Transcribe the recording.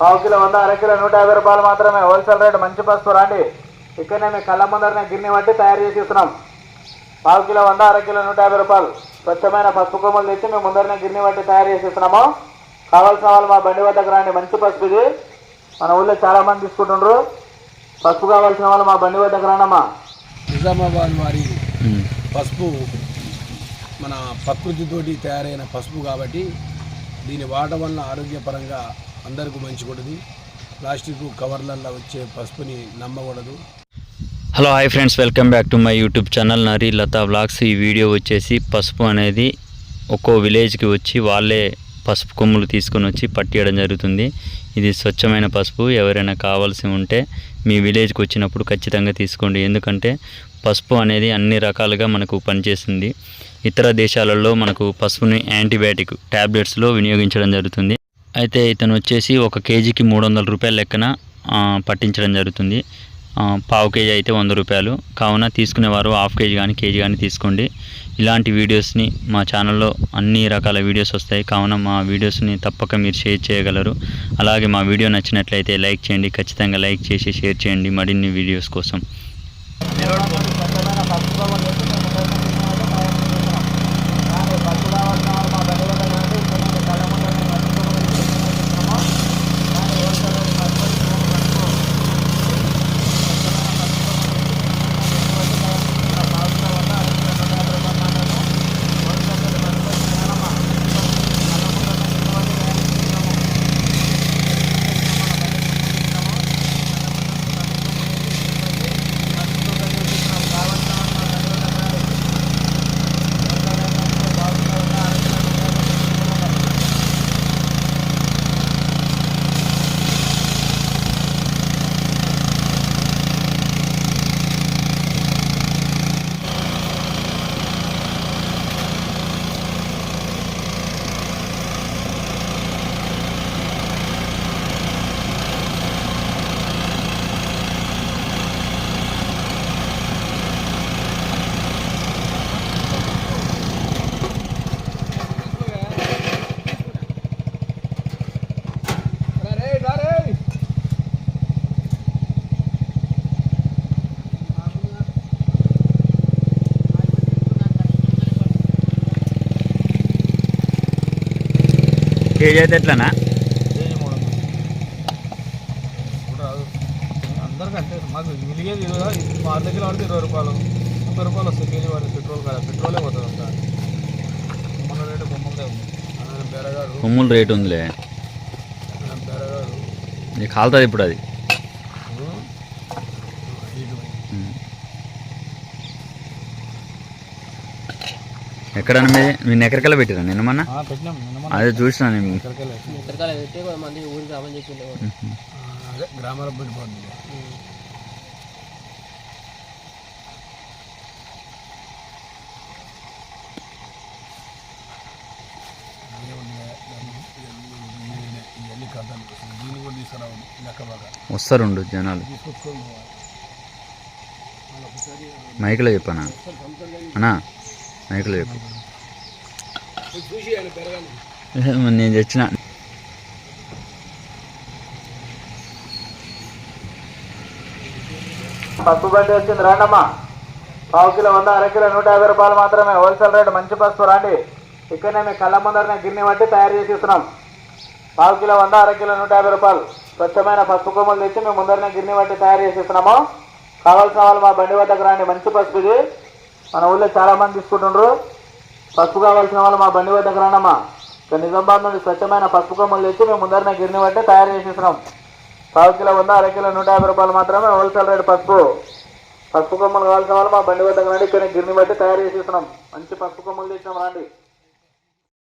పావు కిలో వంద అర కిలో నూట యాభై రూపాయలు మాత్రమే. హోల్సేల్ రేట్ మంచి పసుపు. రండి. ఇక్కడనే మీ కళ్ళ ముందరనే గిన్నె బట్టి తయారు చేసి ఇస్తున్నాం. పావు కిలో వంద అర కిలో నూట యాభై రూపాయలు. స్వచ్ఛమైన పసుపు కొమ్మలు తెచ్చి మేము ముందరనే గిన్నె బట్టి తయారు చేసి ఇస్తున్నాము. కావాల్సిన వాళ్ళు మా బండి వద్దకు రండి. మంచి పసుపు ఇది. మన ఊళ్ళో చాలా మంది తీసుకుంటుండ్రు. పసుపు కావాల్సిన వాళ్ళు మా బండి వద్దకు రండమ్మా. నిజామాబాద్ వారి పసుపు మన ప్రకృతితోటి తయారైన పసుపు కాబట్టి దీన్ని వాడటం వల్ల ఆరోగ్యపరంగా అందరికీ మంచికూడదు ప్లాస్టిక్ కవర్లల్లో వచ్చే పసుపుని నమ్మకూడదు. Hello hi friends welcome back to my YouTube channel Nari Latha blogs ఈ వీడియో వచ్చేసి పసుపు అనేది ఒక్కో విలేజ్కి వచ్చి వాళ్ళే పసుపు కొమ్ములు తీసుకొని వచ్చి పట్టియడం జరుగుతుంది. ఇది స్వచ్ఛమైన పసుపు ఎవరైనా కావాల్సి ఉంటే మీ విలేజ్కి వచ్చినప్పుడు ఖచ్చితంగా తీసుకోండి. ఎందుకంటే పసుపు అనేది అన్ని రకాలుగా మనకు పనిచేస్తుంది. ఇతర దేశాలలో మనకు పసుపుని యాంటీబయాటిక్ ట్యాబ్లెట్స్లో వినియోగించడం జరుగుతుంది. అయితే ఇతను వచ్చేసి ఒక కేజీకి మూడు వందల రూపాయల లెక్కన పట్టించడం జరుగుతుంది. పావు కేజీ అయితే వంద రూపాయలు. కావున తీసుకునేవారు హాఫ్ కేజీ కానీ కేజీ కానీ తీసుకోండి. ఇలాంటి వీడియోస్ని మా ఛానల్లో అన్ని రకాల వీడియోస్ వస్తాయి. కావున మా వీడియోస్ని తప్పక మీరు షేర్ చేయగలరు. అలాగే మా వీడియో నచ్చినట్లయితే లైక్ చేయండి. ఖచ్చితంగా లైక్ చేసి షేర్ చేయండి. మరిన్ని వీడియోస్ కోసం స్వచ్ఛమైన పసుపు కొమ్మలు తెచ్చి మేము ముందరనే గిన్నె బట్టి తయారు చేసి ఇస్తున్నాం కానీ పసుపు కావాల్సిన వాళ్ళు మా బండి వద్దకు రండి ఇక్కడనే మీ కళ్ళ ముందరనే పసుపు కొమ్మలు తెచ్చి గిన్నె బట్టి ఇస్తున్నాము కానీ హోల్సేల్ రేట్ పసుపు పసుపు కేజీ అయితే ఎట్లనా? అందరికీ అంటే మాకు మిలిగేది ఇరవై పడితే రూపాయలు ముప్పై రూపాయలు కేజీ పడితే పెట్రోల్ కదా పెట్రోలే పోతుంది అంతా. రేటు బెరగాడు. కొమ్ముల రేట్ ఉందిలే. బెరగాడు. కాలుతుంది ఇప్పుడు అది. ఎక్కడన్నా మీ మీ ఎక్కడికెళ్ళి పెట్టిరా నిన్న మొన్న? మొన్న అదే చూసినా నేను. గ్రామాల బాగా వస్తారుండు జనాలు. మైక్లో చెప్పానా? అన్నా మైక్లో చెప్పు నేను తెచ్చిన. పసుపు బండి వచ్చింది రండమ్మా. పావు కిలో వంద అర కిలో నూట యాభై రూపాయలు మాత్రమే. హోల్సేల్ రేట్ మంచి పసుపు రండి. ఇక్కడనే మీ కళ్ళ ముందరనే గిన్నె బట్టి తయారు చేసి ఇస్తున్నాం. పావు కిలో వంద అర కిలో నూట యాభై రూపాయలు. స్వచ్ఛమైన పసుపు కొమ్మలు తెచ్చి మేము ముందరనే గిన్నె బట్టి తయారు చేసి ఇస్తున్నాము. కావాల్సిన వాళ్ళు మా బండి వద్దకు రండి మంచి పసుపు ఇది. మన ఊళ్ళో చాలా మంది తీసుకుంటుండ్రు. పసుపు కావాల్సిన వాళ్ళు మా బండి వద్దకు రానమ్మా. ఇక్కడ నిజామాబాద్ నుండి స్వచ్ఛమైన పసుపు కొమ్మలు తెచ్చి మేము ముందరనే గిన్నె బట్టి తయారు చేసేసినాం. పావు కిలో వంద అర కిలో నూట యాభై రూపాయలు మాత్రమే హోల్సేల్ రేట్ పసుపు. పసుపు కొమ్మలు కావాల్సిన వాళ్ళు మా బండి వద్దకు రండి ఇక్కడ గిన్నె బట్టి తయారు చేసి ఇస్తున్నాం మంచి పసుపు కొమ్మలు తెచ్చినాం రండి.